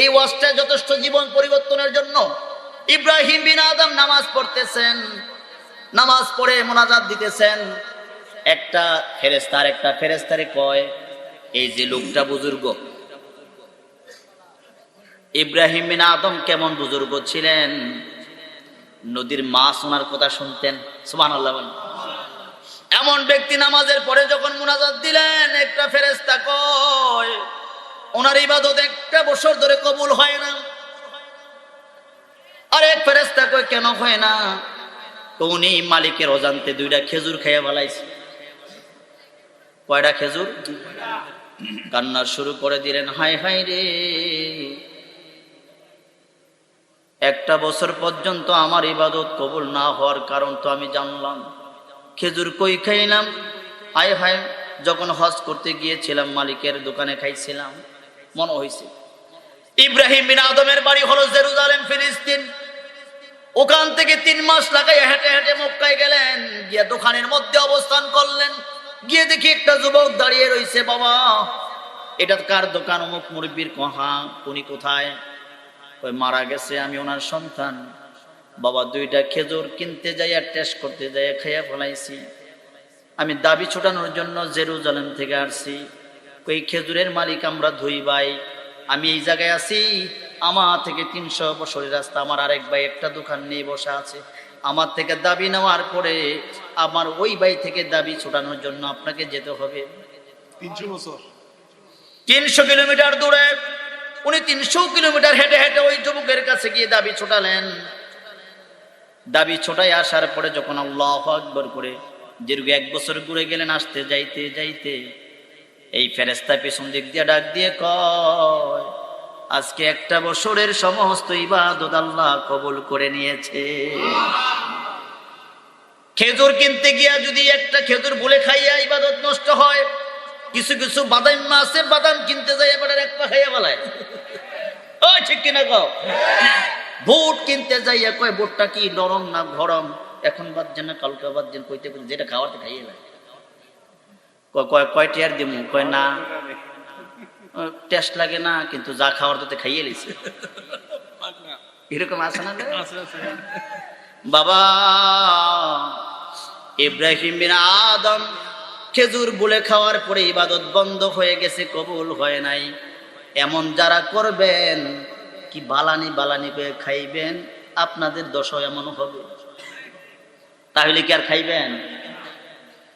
এই ওয়াজটা যথেষ্ট জীবন পরিবর্তনের জন্য। ইব্রাহিম বিন আদম নামাজ পড়তেছেন, নামাজ পড়ে মোনাজাত দিতেছেন। একটা ফেরেস্তার একটা ফেরেস্তারে কয়, এই যে লোকটা বুজুর্গ, ইব্রাহিম বিন আদম কেমন বুজুর্গ ছিলেন? নদীর মাছ ওনার কথা শুনতেন সুবান আল্লাহ এমন ব্যক্তি নামাজের পরে যখন মোনাজাত দিলেন, একটা ফেরেস্তা কয় ওনার ইবাদত একটা বছর ধরে কবুল হয় না। আর ফেরেস্তা কয়, কেন হয় না? তো উনি মালিকের অজান্তে দুইটা খেজুর খেয়ে ফেলাইছে। কয়টা খেজুর? কান্না শুরু করে দিলেন হাই হাই রে। একটা বছর পর্যন্ত আমার ইবাদত কবুল না হওয়ার কারণ তো আমি জানলাম। খেজুর কই খাইলাম? হায় হায়, যখন হজ করতে গিয়েছিলাম, মালিকের দোকানে খাইছিলাম। মনে হয়েছে। ইব্রাহিম বিন আদমের বাড়ি হলো জেরুজালেম, ফিলিস্তিন। ওখান থেকে তিন মাস লাগাই হেঁটে হেঁটে মক্কায় গেলেন, গিয়ে দোকানের মধ্যে অবস্থান করলেন। গিয়ে দেখি একটা যুবক দাঁড়িয়ে রয়েছে বাবা, এটা কার দোকান? অমুক মুরব্বীর কহা, উনি কোথায়? ওই মারা গেছে, আমি ওনার সন্তান। বাবা, দুইটা খেজুর কিনতে যাই আর টেস্ট করতে যাইয়া খাইয়া ফেলাইছি। আমি দাবি ছোটানোর জন্য জেরুজালেম থেকে আসছি। ওই খেজুরের মালিক আমরা ধুই ভাই। আমি এই জায়গায় আছি আমার থেকে তিনশো বছরের রাস্তা আমার আরেক ভাই একটা দোকান নিয়ে বসে আছে। আমার থেকে দাবি নেওয়ার পরে আমার ওই ভাই থেকে দাবি ছোটানোর জন্য আপনাকে যেতে হবে। তিনশো বছর। তিনশো কিলোমিটার দূরে উনি তিনশো কিলোমিটার হেঁটে হেঁটে ওই যুবকের কাছে গিয়ে দাবি ছোটালেন। দাবি ছোটাই আসার পরে যখন আল্লাহ আকবর করে দীর্ঘ এক বছর ঘুরে গেলেন আসতে যাইতে যাইতে এই ফেরেস্তা পেছন দিক দিয়ে ডাক দিয়ে কয়, আজকে একটা বছরের সমস্ত ইবাদত আল্লাহ কবুল করে নিয়েছে। খেজুর কিনতে গিয়া যদি একটা খেজুর ভুলে খাইয়া ইবাদত নষ্ট হয়, কিছু কিছু বাদাম আছে, বাদাম কিনতে যাই এবার একটা খাইয়া বলায়। ও ঠিক কিনা কও? বুট কিনতে যাইয়া কয় বুটটা কি নরম না গরম? এখন বাদছেন না কালকে বাদছেন কইতে কইতে যেটা খাওয়াতে খাইয়ে লাগে কয় কয় টিয়ার দিমু? কয় না। টেস্ট লাগে না কিন্তু যা খাওয়ার তো খাইয়ে লিছে। এরকম আছে না বাবা ইব্রাহিম বিন আদম খেজুর বলে খাওয়ার পরে ইবাদত বন্ধ হয়ে গেছে কবুল হয় নাই। এমন যারা করবেন কি বালানি বালানি করে খাইবেন আপনাদের দশা এমন হবে। তাহলে কি আর খাইবেন?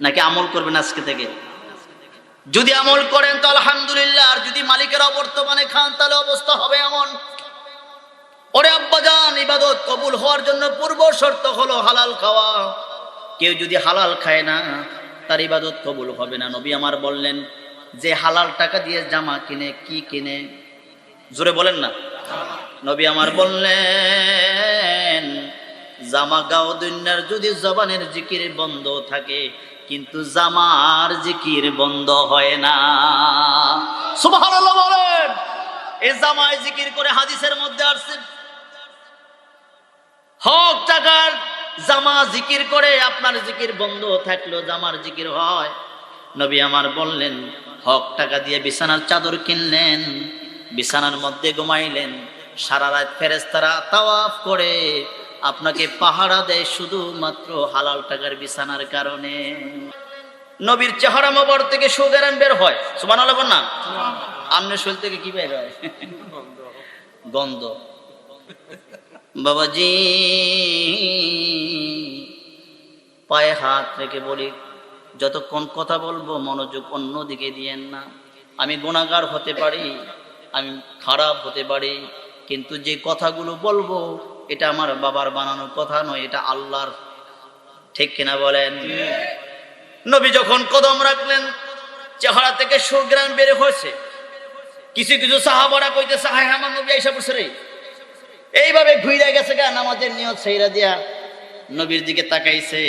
নাকি আমল করবেন আজকে থেকে? যদি আমল করেন তো আলহামদুলিল্লাহ যদি মালিকের অবর্তমানে খান, তাহলে অবস্থা হবে এমন। ওরে আব্বাজান ইবাদত কবুল হওয়ার জন্য পূর্ব শর্ত হলো হালাল খাওয়া। কেউ যদি হালাল খায় না, তার ইবাদত কবুল হবে না। নবী আমার বললেন, যে হালাল টাকা দিয়ে জামা কিনে, কি কিনে? জোরে বলেন না। নবী আমার বললেন, জামা গাও দুনিয়ার, যদি জবানের জিকির বন্ধ থাকে কিন্তু জামার জিকির বন্ধ হয় না। সুবহানাল্লাহ বলেন এই জামায় জিকির করে হাদিসের মধ্যে আসছে। হক টাকার জামা জিকির করে আপনার জিকির বন্ধ থাকল, জামার জিকির হয়। নবী আমার বললেন, হক টাকা দিয়ে বিছানার চাদর কিনলেন, বিছানার মধ্যে ঘুমাইলেন, সারা রাত ফেরেস্তারা তাওয়াফ করে আপনাকে পাহারা দেয় শুধুমাত্র হালাল টাকার বিছানার কারণে। নবীর চেহারা মোবর থেকে সুগেরান বের হয়। সুমান না। আমনে শৈল থেকে কি বের হয়? গন্ধ। বাবাজি, পায়ে হাত রেখে বলি, যতক্ষণ কথা বলব, মনোযোগ অন্যদিকে দিয়েন না। আমি গুণাগার হতে পারি, আমি খারাপ হতে পারি, কিন্তু যে কথাগুলো বলব এটা আমার বাবার বানানো কথা নয়, এটা আল্লাহর। ঠিক কিনা বলেন? নবী যখন কদম রাখলেন, চেহারা থেকে সুগ্রাম বের হয়েছে। কিছু কিছু সাহাবারা কইতেছে, হায় আমার নবী, আইসা এইভাবে ঘুরে গেছে গা, নামাজের নিয়ত সেইরা দিয়া নবীর দিকে তাকাইছে।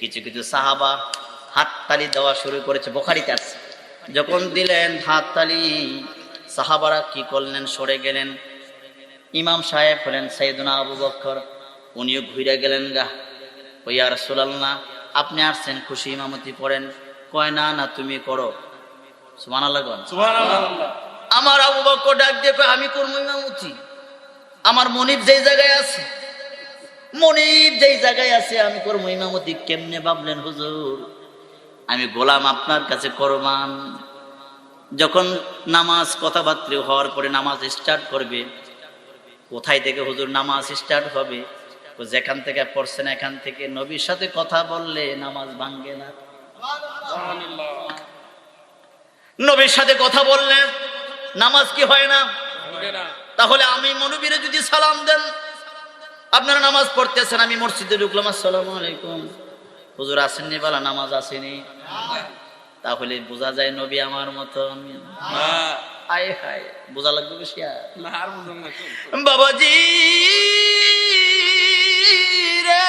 কিছু কিছু সাহাবা হাততালি দেওয়া শুরু করেছে, বোখারিতে আছে। যখন দিলেন হাততালি, সাহাবারা কি করলেন, সরে গেলেন। ইমাম সাহেব হলেন সাইদুনা আবু বক্কর। উনিও ঘুরে গেলেন গা। ওই আর না আপনি আসছেন খুশি ইমামতি পড়েন। কয় না না তুমি করো সুমান আমার আবু বকর ডাক দিয়ে কয়, আমি করব ইমামতি। আমার মনিব যেই জায়গায় আছে মনিব যেই জায়গায় আছে আমি করব ইমামতি। কেমনে ভাবলেন হুজুর? আমি গোলাম আপনার কাছে করমান যখন নামাজ কথাবার্তা হওয়ার পরে নামাজ স্টার্ট করবে কোথায় থেকে হুজুর নামাজ স্টার্ট হবে? যেখান থেকে পড়ছেন এখান থেকে নবীর সাথে কথা বললে নামাজ ভাঙ্গে না। নবীর সাথে কথা বললে নামাজ কি হয় না? তাহলে আমি মনবীরে যদি সালাম দেন, আপনারা নামাজ পড়তেছেন, আমি মসজিদে ঢুকলাম, আসসালামু আলাইকুম। হুজুর আসেননি বলা, নামাজ আসেনি। তাহলে বোঝা যায় নবী আমার মতন। আয় হায় বোঝা লাগবে বেশি আর? বাবাজি রে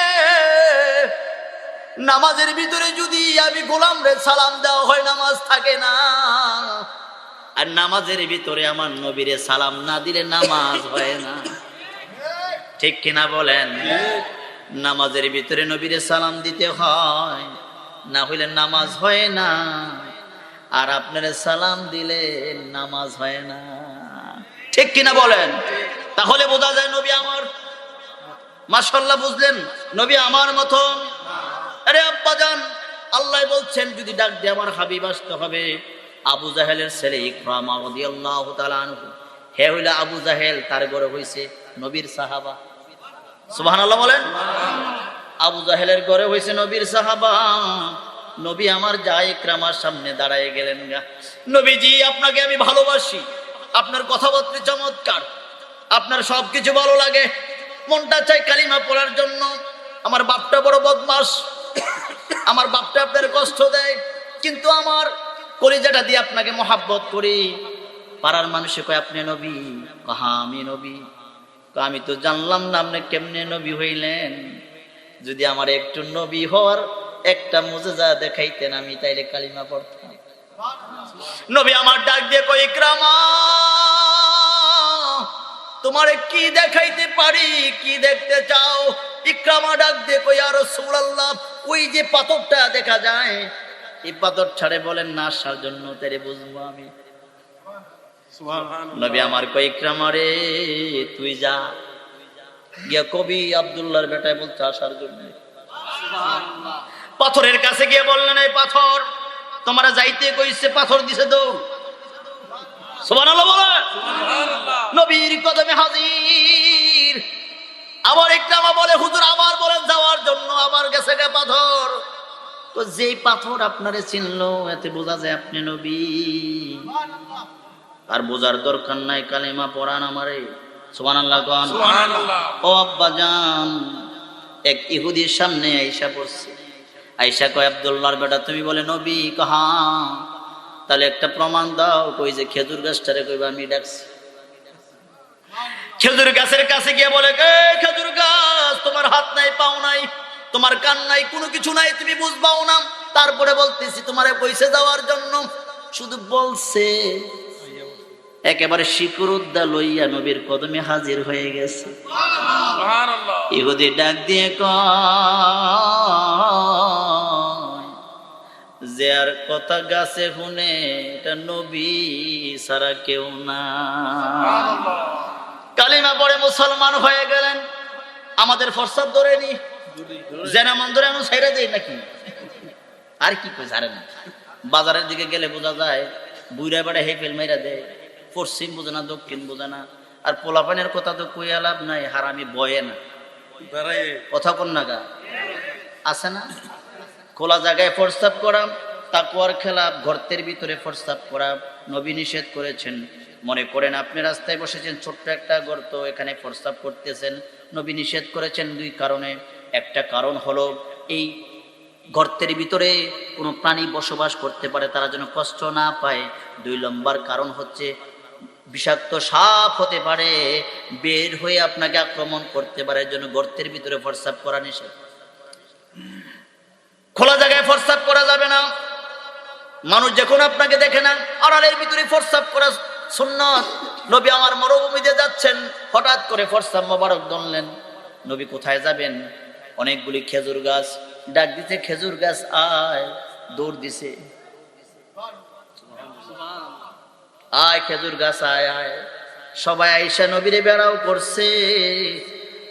নামাজের ভিতরে যদি আমি গোলাম রে সালাম দেওয়া হয় নামাজ থাকে না। আর নামাজের ভিতরে আমার নবীরে সালাম না দিলে নামাজ হয় না। ঠিক কিনা বলেন? নামাজের ভিতরে নবীরে সালাম দিতে হয় না হইলে নামাজ হয় না। আর আপনার সালাম দিলে নামাজ হয় না। ঠিক কিনা বলেন? তাহলে বোঝা যায় নবী আমার মাশাল্লাহ বুঝলেন? নবী আমার মতন আরে আব্বা যান আল্লাহ বলছেন, যদি ডাক দিয়ে আমার হাবিব আসতে হবে। আবু জাহেলের ছেলে ইকরামা তাআলা হে হইল আবু জাহেল, তার ঘরে হইছে নবীর সাহাবা। সুবহানাল্লাহ বলেন? আবু জাহেলের ঘরে হইছে নবীর সাহাবা। নবী আমার যা ইকরামার সামনে দাঁড়ায় গেলেন গা। নবীজি, আপনাকে আমি ভালোবাসি। আপনার কথাবার্তা চমৎকার। আপনার সবকিছু ভালো লাগে। মনটা চাই কালিমা পড়ার জন্য। আমার বাপটা বড় বদমাস। আমার বাপটা আপনার কষ্ট দেয়। কিন্তু আমার কলিজাটা দিয়ে আপনাকে মহাব্বত করি। পাড়ার মানুষে কয়, আপনি নবী? কাহা আমি নবী। আমি তো জানলাম না আপনি কেমনে নবী হইলেন। যদি আমার একটু নবী হওয়ার একটা মুজেজা দেখাইতেন আমি তাইলে কালিমা পড়তাম। নবী আমার ডাক দিয়ে কই ইকরামা তোমারে কি দেখাইতে পারি কি দেখতে চাও? ইকরামা ডাক দিয়ে কই আর রাসূলুল্লাহ ওই যে পাথরটা দেখা যায় এই পাথর ছাড়ে বলেন না আসার জন্য তেরে বুঝব আমি। নবী আমার কই ইকরামা রে তুই যা। গিয়া কবি আব্দুল্লাহর বেটায় বলছে আসার জন্য। পাথরের কাছে গিয়ে বললেন এই পাথর তোমরা যাইতে কইছে পাথর দিছে নবীর কদমে হাজির। আবার ইকরামা বলে হুজুর আবার বলেন যাওয়ার জন্য আবার গেছে গে পাথর। তো যেই পাথর আপনারে চিনলো এতে বোঝা যায় আপনি নবী। আর বোঝার দরকার নাই কালিমা পড়ান আমারে। সুবহানাল্লাহ কোন। ও আব্বা জান এক ইহুদির সামনে আইসা পড়ছে। আইসা কয় আব্দুল্লাহর বেটা তুমি বলে নবী কাহা? তাহলে একটা প্রমাণ দাও কই যে খেজুর গাছটারে কইবা আমি ডাকছি। খেজুর গাছের কাছে গিয়ে বলে খেজুর গাছ তোমার হাত নাই পাও নাই তোমার কান নাই কোনো কিছু নাই তুমি বুঝবাও না। তারপরে বলতেছি তোমারে পয়সা যাওয়ার জন্য। শুধু বলছে একেবারে শিকুর উদ্দা লইয়া নবীর কদমে হাজির হয়ে গেছে। ইহুদি ডাক দিয়ে কয় যে আর কথা গাছে শুনে এটা নবী সারা কেউ না। কালিমা পরে মুসলমান হয়ে গেলেন। আমাদের ফরসাদ ধরে নি। জেনা মন ধরে এমন ছেড়ে দেয় নাকি? আর কি কই জানে না। বাজারের দিকে গেলে বোঝা যায় বুড়া বেড়া হেফেল মাইরা দেয়। পশ্চিম বোঝে না দক্ষিণ বোঝে না। আর পোলাপানের কথা তো কই লাভ নাই হারামি বয়ে না। কথা কোন নাগা আছে না? খোলা জায়গায় প্রস্তাব করা তাকুয়ার খেলা গর্তের ভিতরে প্রস্তাব করা, নবী নিষেধ করেছেন। মনে করেন আপনি রাস্তায় বসেছেন, ছোট্ট একটা গর্ত, এখানে প্রস্তাব করতেছেন। নবী নিষেধ করেছেন দুই কারণে। একটা কারণ হলো, এই গর্তের ভিতরে কোনো প্রাণী বসবাস করতে পারে, তারা যেন কষ্ট না পায়। দুই নম্বর কারণ হচ্ছে, বিষাক্ত সাপ হতে পারে, বের হয়ে আপনাকে আক্রমণ করতে পারে জন্য গর্তের ভিতরে প্রস্তাব করা নিষেধ। খোলা জায়গায় প্রস্তাব করা যাবে না মানুষ যখন আপনাকে দেখে না, আড়ালের ভিতরে প্রস্তাব করা সুন্নত। নবী আমার মরুভূমিতে যাচ্ছেন, হঠাৎ করে প্রস্তাব মোবারক দনলেন নবী কোথায় যাবেন? অনেকগুলি খেজুর গাছ, ডাক দিতে খেজুর গাছ আয়, দৌড় দিছে। আয়, খেজুর গাছ আয় আয়। সবাই আইসা নবীরে বেড়াও করছে।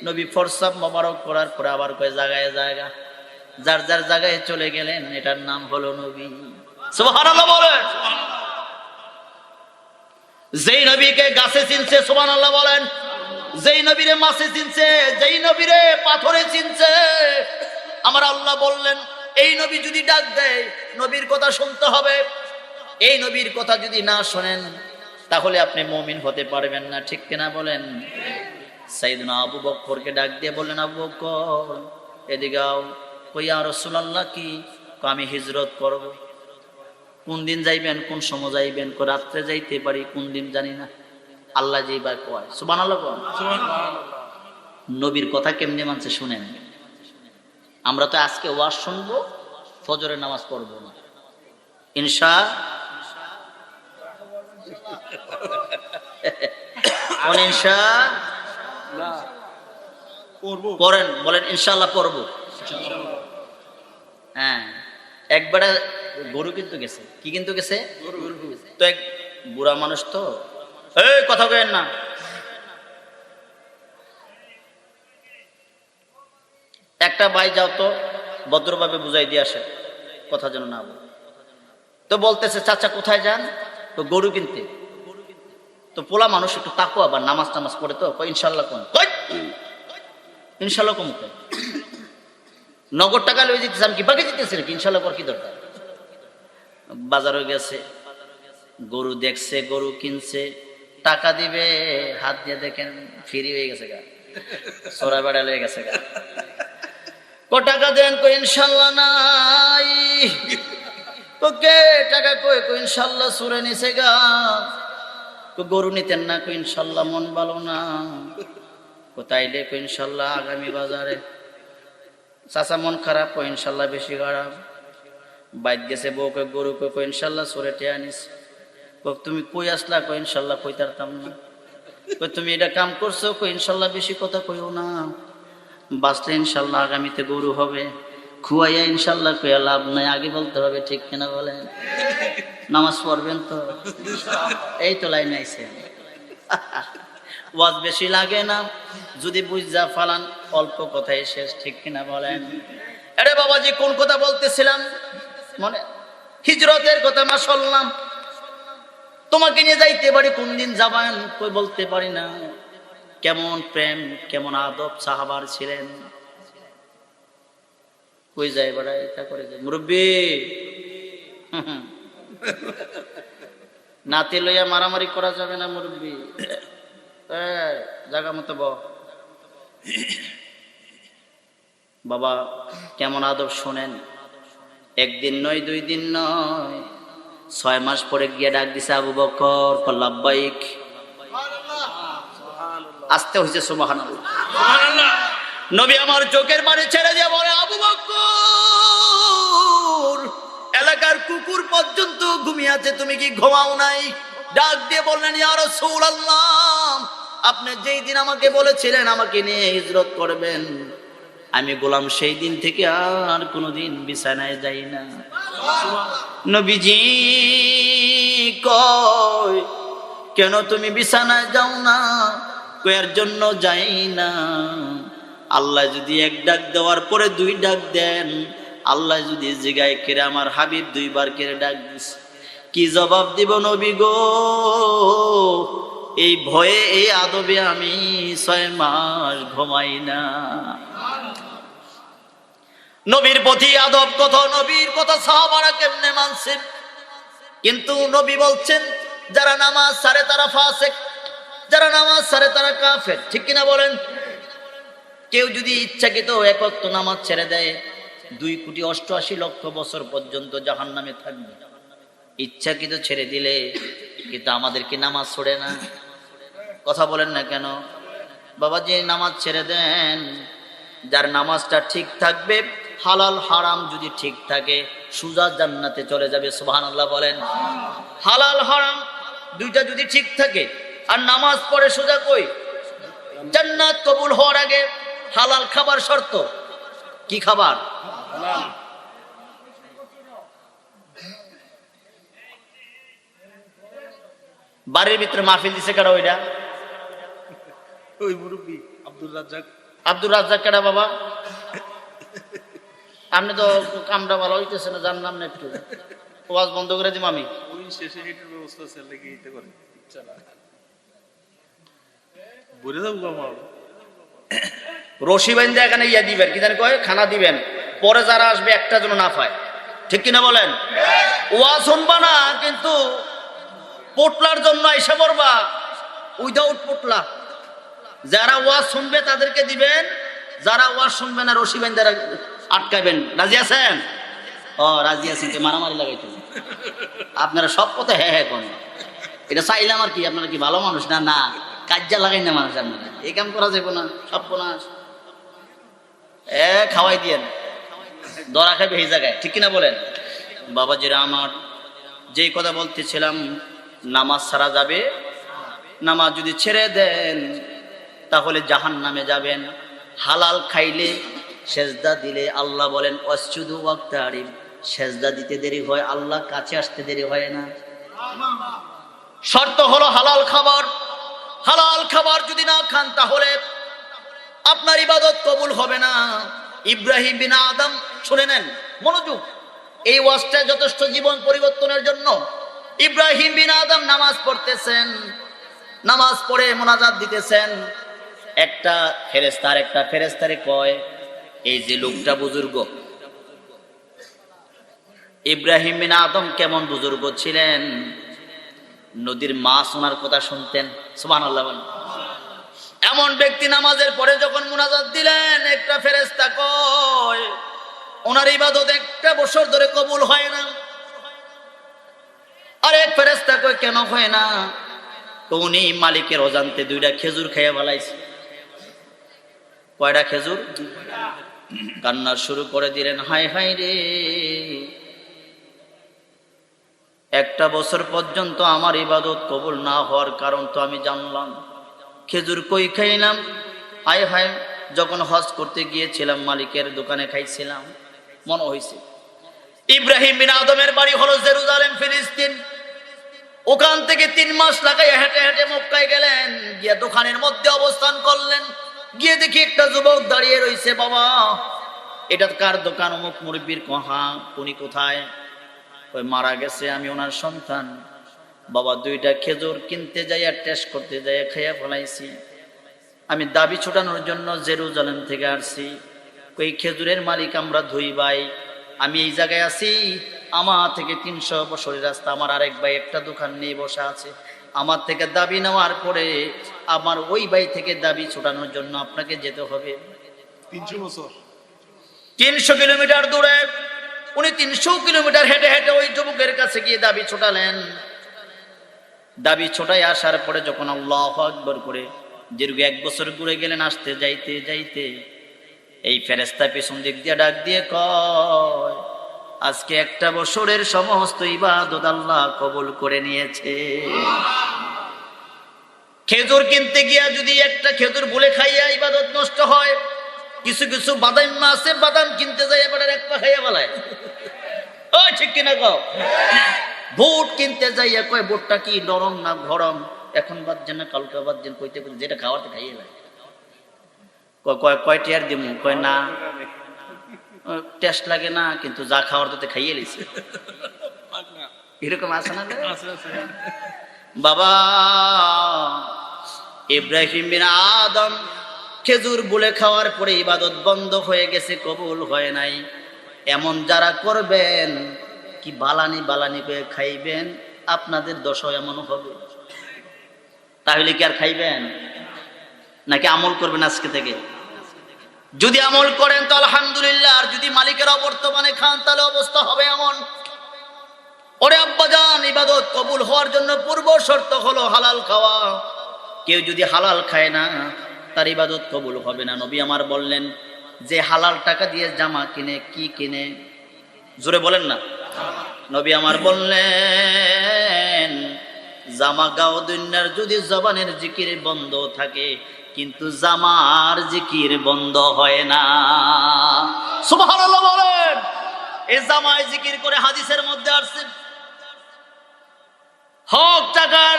নবী ফরসাব মোবারক করার পরে আবার কয়ে জায়গায় জায়গা। যার যার জায়গায় চলে গেলেন, এটার নাম হলো নবী। যেই নবীকে গাছে চিনছে, সুবহানাল্লাহ বলেন। যেই নবীরে মাছে চিনছে, যেই নবীরে পাথরে চিনছে। আমার আল্লাহ বললেন, এই নবী যদি ডাক দেয়, নবীর কথা শুনতে হবে। এই নবীর কথা যদি না শোনেন, তাহলে আপনি মমিন হতে পারবেন না। ঠিক কিনা বলেন? সাইদনা আবু বক্করকে ডাক দিয়ে বললেন, আবু বক্কর, এদিকে কইয়া রসুলাল্লাহ, কি? আমি হিজরত করব। কোন দিন যাইবেন, কোন সময় যাইবেন কো রাত্রে যাইতে পারি, কোন দিন জানি না। আল্লাহ যেই বার কয় সুবান নবীর কথা কেমনে মানছে শুনেন? আমরা তো আজকে ওয়াজ শুনব, ফজরের নামাজ পড়ব না। ইনশা কোন ইনশা? পড়েন, বলেন ইনশাল্লাহ পড়ব। হ্যাঁ একবারে গরু কিন্তু গেছে। কি কিন্তু গেছে? তো এক বুড়া মানুষ তো। এই কথা কেন না। একটা ভাই যাও তো ভদ্রভাবে বুঝাই দিয়ে আসে। কথা যেন না বলে। তো বলতেছে চাচা কোথায় যান? তো গরু কিনতে। তো পোলা মানুষ একটু তাকো আবার নামাজ টামাজ পড়ে তো ইনশাল্লাহ কোন কই! ইনশাল্লাহ কম। নগদ টাকা লয়ে যেতেছিলাম কি বাকি যেতেছে নাকি? ইনশাল্লাহ কর কি দরকার? বাজারে গেছে। গরু দেখছে, গরু কিনছে, টাকা দিবে, হাত দিয়ে দেখেন ফ্রি হয়ে গেছে গা। সোরা বেড়া লয়ে গেছে গা। ক টাকা দেন কই ইনশাল্লাহ নাই। ওকে টাকা কই? কই ইনশাল্লাহ সুরে নিছে গা। গরু নিতেন না কই ইনশাল্লাহ মন ভালো না। কোথাইলে কই ইনশাল্লাহ আগামী বাজারে। চাচা মন খারাপ কই ইনশাল্লাহ বেশি খারাপ। বাইক গেছে বউকে গরু কে কই ইনশাল্লাহ সুরে টেয়া নিস কই তুমি কই আসলা? কই ইনশাল্লাহ কই তারতাম না। কই তুমি এটা কাম করছ? কই ইনশাল্লাহ বেশি কথা কইও না। বাঁচলে ইনশাল্লাহ আগামীতে গরু হবে। খুয়াইয়া ইনশাল্লাহ কইয়া লাভ নাই। আগে বলতে হবে, ঠিক কিনা বলেন? নামাজ পড়বেন তো? এই তো লাইন আইছে। ওয়াজ বেশি লাগে না। যদি বুঝা ফালান, অল্প কথাই শেষ। ঠিক কিনা বলেন? আরে বাবাজি, কোন কথা বলতেছিলাম? মনে হিজরতের কথা মা শুনলাম। তোমাকে নিয়ে যাইতে পারি কোন দিন যাবেন? কই বলতে পারি না। কেমন প্রেম, কেমন আদব সাহাবার ছিলেন। কই যায় বেড়া এটা করে মুরব্বী! নাতি লইয়া মারামারি করা যাবে না, মুরব্বী। জায়গা মতো ব বাবা, কেমন আদব শোনেন। একদিন নয় দুই দিন নয়। ছয় মাস পরে গিয়ে ডাক দিছে আবু বকর কল্লাব্বাইক আসতে হয়েছে সুবাহান নবী আমার চোখের পানি ছেড়ে দিয়ে বলে আবু বকর এলাকার কুকুর পর্যন্ত ঘুমিয়ে আছে তুমি কি ঘুমাও নাই? ডাক দিয়ে বললেন ইয়া রাসূলুল্লাহ আপনি যেই দিন আমাকে বলেছিলেন আমাকে নিয়ে হিজরত করবেন। আমি গোলাম সেই দিন থেকে আর কোনোদিন বিছানায় যাই না। নবীজি কয়, কেন তুমি বিছানায় যাও না? কয়ের জন্য যাই না? আল্লাহ যদি এক ডাক দেওয়ার পরে দুই ডাক দেন, আল্লাহ যদি জিগায় কেড়ে আমার হাবিব দুইবার কেড়ে ডাক দিস? কি জবাব দিব নবী গো? এই ভয়ে, এই আদবে আমি ছয় মাস ঘুমাই না। নবীর প্রতি আদব কত, নবীর কথা সাহাবারা কেমনে মানছেন? কিন্তু নবী বলছেন, যারা নামাজ সারে তারা ফাসেক, যারা নামাজ সারে তারা কাফের। ঠিক কিনা বলেন? কেউ যদি ইচ্ছাকৃত একত্র নামাজ ছেড়ে দেয়, দুই কোটি অষ্টআশি লক্ষ বছর পর্যন্ত জাহান নামে থাকবে। ইচ্ছাকৃত ছেড়ে দিলে কিন্তু আমাদেরকে নামাজ ছড়ে না? কথা বলেন না কেন? বাবা যে নামাজ ছেড়ে দেন, যার নামাজটা ঠিক থাকবে হালাল হারাম যদি ঠিক থাকে সুজা জান্নাতে চলে যাবে সুবহান আল্লাহ বলেন। হালাল হারাম দুইটা যদি ঠিক থাকে আর নামাজ পড়ে সোজা কই? জান্নাত কবুল হওয়ার আগে হালাল খাবার শর্ত কি খাবার? বাড়ির ভিতরে মাহফিল দিছে কেডা ওইটা? ওই মুরব্বী আব্দুল রাজ্জাক। আব্দুর রাজ্জাক কেডা বাবা? আপনি তো কামটা ভালো হইতেছে না জানলাম না একটু। ওয়াজ বন্ধ করে দিম আমি। শেষে হেঁটের ব্যবস্থা যাব আমার রশি বাইন্দা এখানে ইয়া দিবেন কি জানি কয়? খানা দিবেন। পরে যারা আসবে একটা যেন না পায়। ঠিক কিনা বলেন? ওয়া শুনবা না কিন্তু পোটলার জন্য এসে পড়বা। উইদাউট পোটলা। যারা ওয়াজ শুনবে তাদেরকে দিবেন। যারা ওয়াজ শুনবে না রশি বাইন্দা আটকাবেন রাজি আছেন? ও, রাজি আছেন যে মারামারি লাগাইতে আপনারা সব কথা হ্যাঁ হ্যাঁ কোন। এটা চাইলাম আর কি, আপনারা কি ভালো মানুষ না? না, কাজ্জা লাগাই না মানুষ আপনারা। এই কাম করা যাবে না, সব কোনাস এ, খাওয়াই দিয়েন। দরা খাবে এই জায়গায়, ঠিক কিনা বলেন? বাবাজিরা আমার, যেই কথা বলতেছিলাম, নামাজ ছাড়া যাবে? নামাজ যদি ছেড়ে দেন, তাহলে জাহান নামে যাবেন। হালাল খাইলে সেজদা দিলে আল্লাহ বলেন, অসুদু ওয়াক্তারিম সেজদা দিতে দেরি হয়, আল্লাহ কাছে আসতে দেরি হয় না। শর্ত হলো হালাল খাবার। হালাল খাবার যদি না খান তাহলে আপনার ইবাদত কবুল হবে না। ইব্রাহিম বিন আদম, শুনে নেন, মনোযোগ। এই ওয়াজটা যথেষ্ট জীবন পরিবর্তনের জন্য। ইব্রাহিম বিন আদম নামাজ পড়তেছেন, নামাজ পড়ে মোনাজাত দিতেছেন। একটা ফেরেস্তার একটা ফেরেস্তারে কয় এই যে লোকটা বুজুর্গ। ইব্রাহিম বিন আদম কেমন বুজুর্গ ছিলেন? নদীর মাছ ওনার কথা শুনতেন। আল্লাহ এমন ব্যক্তি নামাজের পরে যখন মুনাজাত দিলেন, একটা ফেরেস্তা কয়, ওনার ইবাদত একটা বছর ধরে কবুল হয় না। আর এক ফেরেস্তা কয়, কেন হয় না? উনি মালিকের অজান্তে দুইটা খেজুর খেয়ে ফেলাইছে কয়টা খেজুর? কান্না শুরু করে দিলেন হাই হাই রে। একটা বছর পর্যন্ত আমার ইবাদত কবুল না হওয়ার কারণ তো আমি জানলাম। খেজুর কই খাইলাম? হায় হাই যখন হজ করতে গিয়েছিলাম, মালিকের দোকানে খাইছিলাম। মনে হয়েছে ইব্রাহিম বিন আদমের বাড়ি হলো জেরুজালেম, ফিলিস্তিন। ওখান থেকে তিন মাস লাগাই হেঁটে হেঁটে মক্কায় গেলেন, গিয়ে দোকানের মধ্যে অবস্থান করলেন। গিয়ে দেখি একটা যুবক দাঁড়িয়ে রয়েছে বাবা। এটা কার দোকান? অমুক মুরব্বীর কহা, উনি কোথায়? ওই মারা গেছে, আমি ওনার সন্তান। বাবা, দুইটা খেজুর কিনতে যাইয়া টেস্ট করতে যাইয়া খাইয়া ফেলাইছি। আমি দাবি ছোটানোর জন্য জেরুজালেম থেকে আসছি। ওই খেজুরের মালিক আমরা ধুই ভাই। আমি এই জায়গায় আছি। আমার থেকে তিনশো বছরের রাস্তা। আমার আরেক ভাই একটা দোকান নিয়ে বসে আছে। আমার থেকে দাবি নেওয়ার পরে আমার ওই ভাই থেকে দাবি ছোটানোর জন্য আপনাকে যেতে হবে। তিনশো বছর। তিনশো কিলোমিটার দূরে উনি তিনশো কিলোমিটার হেঁটে হেঁটে ওই যুবকের কাছে গিয়ে দাবি ছোটালেন। দাবি ছোটাই আসার পরে যখন আল্লাহ আকবর করে দীর্ঘ এক বছর ঘুরে গেলেন আসতে যাইতে যাইতে এই ফেরেস্তা পেছন দিক দিয়ে ডাক দিয়ে কয় আজকে একটা বছরের সমস্ত ইবাদত আল্লাহ কবুল করে নিয়েছে। খেজুর কিনতে গিয়া যদি একটা খেজুর ভুলে খাইয়া ইবাদত নষ্ট হয়, কিছু কিছু বাদাম আছে, বাদাম কিনতে যাই এবার এক পা খাইয়া বলায়। ও ঠিক কিনা কও? বুট কিনতে যাইয়া কয় বুটটা কি নরম না গরম এখন বাদছেন না, কালকে বাদছেন কইতে কইতে, যেটা খাওয়াতে খাইয়ে লাগে কয় কয় কয় টিয়ার দিমু? কয়, না। টেস্ট লাগে না কিন্তু যা খাওয়ার তাতে খাইয়ে লিছে এরকম আছে না বাবা ইব্রাহিম বিন আদম খেজুর বলে খাওয়ার পরে ইবাদত বন্ধ হয়ে গেছে কবুল হয় নাই। এমন যারা করবেন কি বালানি বালানি করে খাইবেন আপনাদের দশা এমন হবে। তাহলে কি আর খাইবেন? নাকি আমল করবেন আজকে থেকে? যদি আমল করেন, তো আলহামদুলিল্লাহ। আর যদি মালিকের অবর্তমানে খান, তাহলে অবস্থা হবে এমন। ওরে আব্বাজান ইবাদত কবুল হওয়ার জন্য পূর্ব শর্ত হলো হালাল খাওয়া। কেউ যদি হালাল খায় না, তার ইবাদত কবুল হবে না। নবী আমার বললেন, যে হালাল টাকা দিয়ে জামা কিনে, কি কিনে? জোরে বলেন না। নবী আমার বললেন, জামা গাও, দুনিয়ার যদি জবানের জিকির বন্ধ থাকে কিন্তু জামার জিকির বন্ধ হয় না। জামায় জিকির করে হাদিসের মধ্যে আসছে। হক টাকার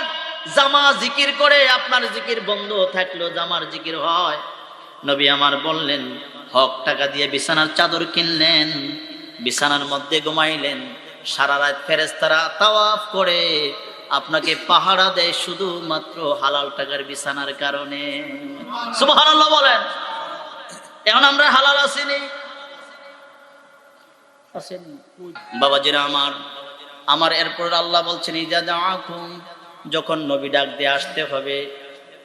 জামা জিকির করে আপনার জিকির বন্ধ থাকলেও জামার জিকির হয়। নবী আমার বললেন, হক টাকা দিয়ে বিছানার চাদর কিনলেন, বিছানার মধ্যে ঘুমাইলেন, সারা রাত ফেরেস্তারা তাওয়াফ করে আপনাকে পাহারা দেয় শুধুমাত্র হালাল টাকার বিছানার কারণে। সুবহানাল্লাহ বলেন। এখন আমরা হালাল আসিনি? বাবাজিরা আমার আমার এরপর আল্লাহ বলছেন যখন নবী ডাক দিয়ে আসতে হবে,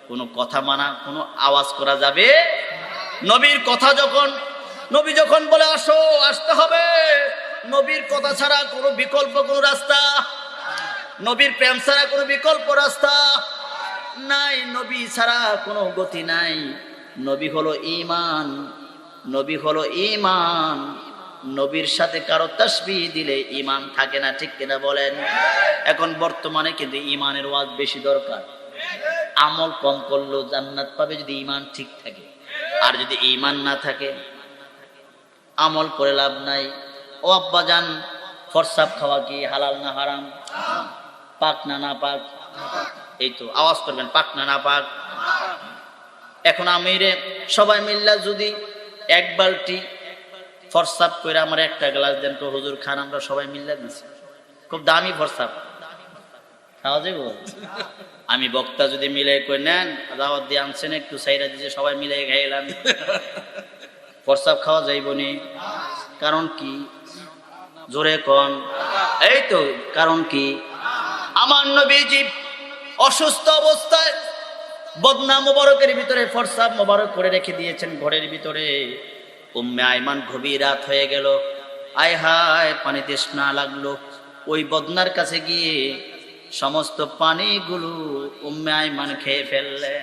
কোনো কথা মানা, কোনো আওয়াজ করা যাবে? নবীর কথা যখন, নবী যখন বলে, আসো, আসতে হবে। নবীর কথা ছাড়া কোনো বিকল্প, কোনো রাস্তা নবীর প্রেম ছাড়া কোনো বিকল্প রাস্তা নাই, নবী ছাড়া কোনো গতি নাই। নবী হলো ইমান নবী হলো ইমান নবীর সাথে কারও তাসবি দিলে ইমান থাকে না, ঠিক কিনা বলেন? এখন বর্তমানে কিন্তু ইমানের ওয়াজ বেশি দরকার। আমল কম করলেও জান্নাত পাবে যদি ইমান ঠিক থাকে। আর যদি ইমান না থাকে, আমল করে লাভ নাই। ও আব্বা জান ফরসাপ খাওয়া কি হালাল না হারাম? পাক, না না, পাক। এই তো, আওয়াজ করবেন, পাক, না না, পাক। এখন আমি রে সবাই মিল্লা যদি এক বালতি ফরসাপ করে আমার একটা গ্লাস দেন, তো হুজুর খান, আমরা সবাই মিল্লা দিছি। খুব দামি ফরসাপ। খাওয়া আমি বক্তা যদি মিলে করে নেন, দাওয়াত দিয়ে আনছেন একটু, সাইরা দিছে, সবাই মিলে খাইলাম ফরসাপ খাওয়া যাইব নি? কারণ কি? জোরে কন। এই তো, কারণ কি? আমার নবীজি অসুস্থ অবস্থায় বদনা মোবারকের ভিতরে ফরসাব মোবারক করে রেখে দিয়েছেন ঘরের ভিতরে। উম্মে আইমান গভীর রাত হয়ে গেল। আয় হায়, পানি তৃষ্ণা লাগল। ওই বদনার কাছে গিয়ে সমস্ত পানিগুলো উম্মে আইমান খেয়ে ফেললে